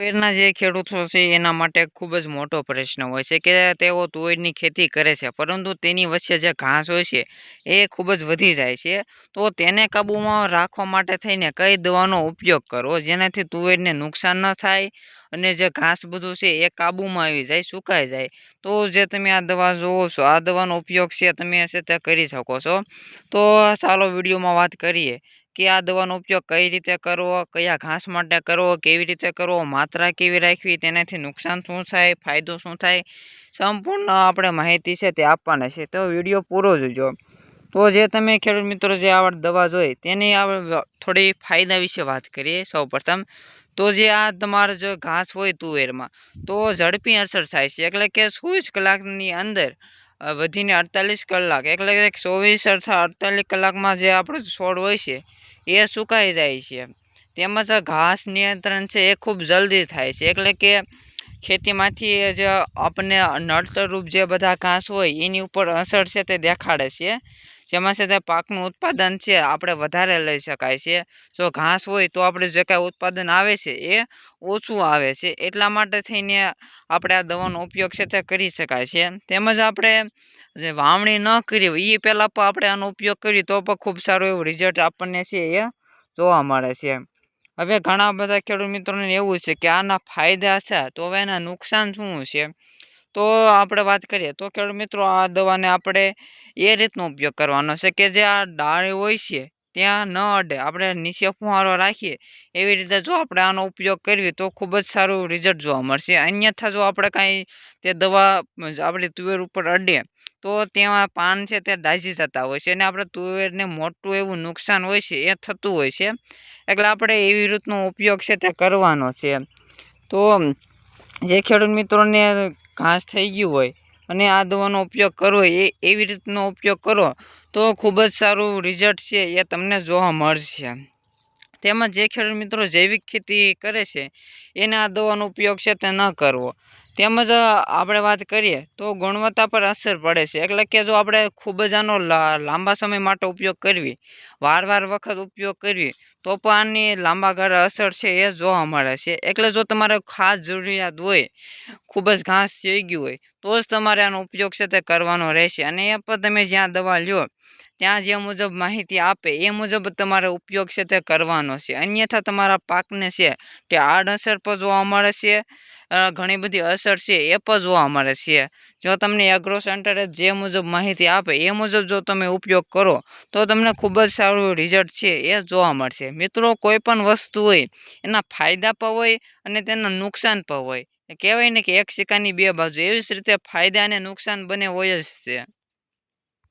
તુવેરના જે ખેડૂતો છે, એના માટે ખૂબ જ મોટો પ્રશ્ન હોય છે કે તેઓ તુવેરની ખેતી કરે છે. પરંતુ તેની વચ્ચે જે ઘાસ હોય છે, એ ખૂબ જ વધી જાય છે. તો તેને કાબૂમાં રાખવા માટે થઈને કઈ દવાનો ઉપયોગ કરવો? જેનાથી તુવેરને નુકસાન ન થાય અને જે ઘાસ બધું છે, એ કાબૂમાં આવી જાય, સુકાઈ જાય. તો જે તમે આ દવા જોવો છો, આ દવાનો ઉપયોગ છે, તમે છે તે કરી શકો છો. તો ચાલો વિડીયોમાં વાત કરીએ. કે આ દવાનો ઉપયોગ કઈ રીતે કરવો, કયા ઘાસ માટે કરવો, કેવી રીતે કરવો, માત્રા કેવી રાખવી, તેનાથી નુકસાન શું થાય, ફાયદો શું થાય, સંપૂર્ણ આપણે માહિતી છે તે આપવાના છે. તો વીડિયો પૂરો જોજો. તો જે તમે ખેડૂત મિત્રો જે આ દવા જોઈ, તેની આપણે થોડી ફાયદા વિશે વાત કરીએ સૌપ્રથમ. તો જે આ તમારે જો ઘાસ હોય તુવેરમાં, તો ઝડપી અસર થાય છે. એટલે કે ચોવીસ કલાકની અંદર વધીને અડતાલીસ કલાક, એટલે કે ચોવીસ અડધા અડતાલીસ કલાકમાં જે આપણો છોડ હોય છે એ સુકાઈ જાય છે. તેમજ ઘાસ નિયંત્રણ છે એ ખૂબ જલ્દી થાય છે. એટલે કે ખેતીમાંથી જે આપણને નડતરરૂપ જે બધા ઘાસ હોય એની ઉપર અસર છે તે દેખાડે છે. જેમાં છે તે પાકનું ઉત્પાદન છે, આપણે વધારે લઈ શકાય છે. જો ઘાસ હોય તો આપણે જે કાંઈ ઉત્પાદન આવે છે એ ઓછું આવે છે. એટલા માટે થઈને આપણે આ દવાનો ઉપયોગ છે તે કરી શકાય છે. તેમજ આપણે જે વાવણી ન કરી હોય એ પહેલાં પણ આપણે આનો ઉપયોગ કરીએ તો પણ ખૂબ સારું એવું રિઝલ્ટ આપણને છે એ જોવા મળે છે. હવે ઘણા બધા ખેડૂત મિત્રોને એવું છે કે આના ફાયદા છે, તો હવે એના નુકસાન શું છે? તો આપણે વાત કરીએ તો ખેડૂત મિત્રો આ દવાને આપણે એ રીતનો ઉપયોગ કરવાનો છે કે જે આ ડાળી હોય છે ત્યાં ન અડે. આપણે નીચે ફુવારો રાખીએ એવી રીતે જો આપણે આનો ઉપયોગ કરીએ તો ખૂબ જ સારું રિઝલ્ટ જોવા મળશે. અન્યથા જો આપણે કાંઈ તે દવા આપણી તુવેર ઉપર અડે તો તેમાં પાન છે તે દાઝી જતા હોય છે અને આપણે તુવેરને મોટું એવું નુકસાન હોય છે એ થતું હોય છે. એટલે આપણે એવી રીતનો ઉપયોગ છે તે કરવાનો છે. તો જે ખેડૂત મિત્રોને ઘાસ થઈ ગયું હોય અને આ દવાનો ઉપયોગ કરવો એ એવી રીતનો ઉપયોગ કરો, તો ખૂબ જ સારું રિઝલ્ટ છે, એ તમને જોવા મળશે. તેમજ જે ખેડૂત મિત્રો જૈવિક ખેતી કરે છે, એને આ દવાનો ઉપયોગ છે તે ન કરવો. તેમજ આપણે વાત કરીએ તો ગુણવત્તા પર અસર પડે છે. એટલે કે જો આપણે ખૂબ જ આનો લાંબા સમય માટે ઉપયોગ કરવી વાર વાર વખત ઉપયોગ કરવી, તો પણ આની લાંબા ગાળે અસર છે એ જોવા મળે છે. એટલે જો તમારે ખાસ જરૂરિયાત હોય, ખૂબ જ ઘાસ થઈ ગયું હોય, તો જ તમારે આનો ઉપયોગ છે તે કરવાનો રહેશે. અને એ પણ તમે જ્યાં દવા લ્યો ત્યાં જે મુજબ માહિતી આપે, એ મુજબ તમારે ઉપયોગ છે તે કરવાનો છે. અન્યથા તમારા પાકને છે તે આડઅસર પણ જોવા મળે છે ઘણી બધી અસર છે એ પણ જોવા મળે છે. જો તમને એગ્રો સેન્ટરે જે મુજબ માહિતી આપે, એ મુજબ જો તમે ઉપયોગ કરો, તો તમને ખૂબ જ સારું રિઝલ્ટ છે એ જોવા મળશે. મિત્રો, કોઈ પણ વસ્તુ હોય, એના ફાયદા પણ હોય અને તેના નુકસાન પણ હોય. કહેવાય ને કે એક સિક્કાની બે બાજુ, એવી જ રીતે ફાયદા અને નુકસાન બંને હોય જ છે.